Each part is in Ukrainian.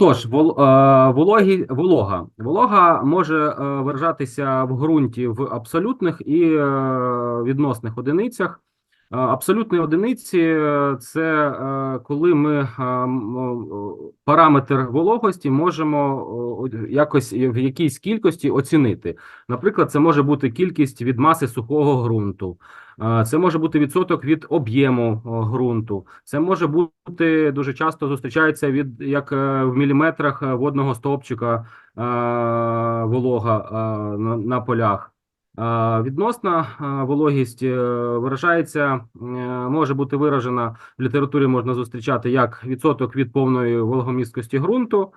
Тож, е, вологі, волога. Волога може е, виражатися в ґрунті в абсолютних і е, відносних одиницях. Е, Абсолютні одиниці е, це е, коли ми параметр вологості можемо якось в якійсь кількості оцінити. Наприклад, це може бути кількість від маси сухого ґрунту. Це може бути відсоток від об'єму ґрунту. Це може бути дуже часто зустрічається від як в міліметрах водного стовпчика волога на полях. Відносна вологість е, виражається, е, може бути виражена в літературі можна зустрічати як відсоток від повної вологомісткості ґрунту.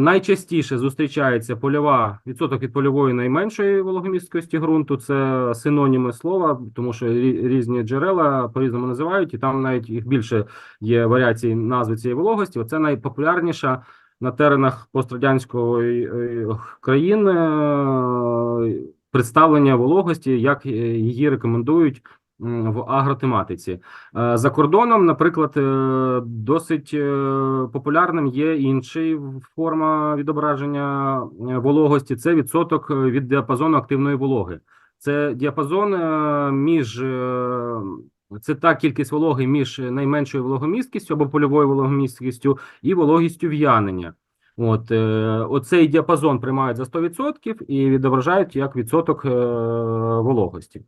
Найчастіше зустрічається польова відсоток від польової найменшої вологомісткості ґрунту. Це синоніми слова, тому що різні джерела по-різному називають, і там навіть їх більше є варіацій назви цієї вологості. Оце найпопулярніша на теренах пострадянської е, країн е, представлення вологості, як е, її рекомендують в агротематиці. Е, За кордоном, наприклад, е, досить популярним є інший форма відображення вологості. Це відсоток від діапазону активної вологи. Це діапазон між це та кількість вологи між найменшою вологомісткістю або польовою вологомісткістю і вологістю в'янення. От е, оцей діапазон приймають за 100% і відображають як відсоток е, вологості.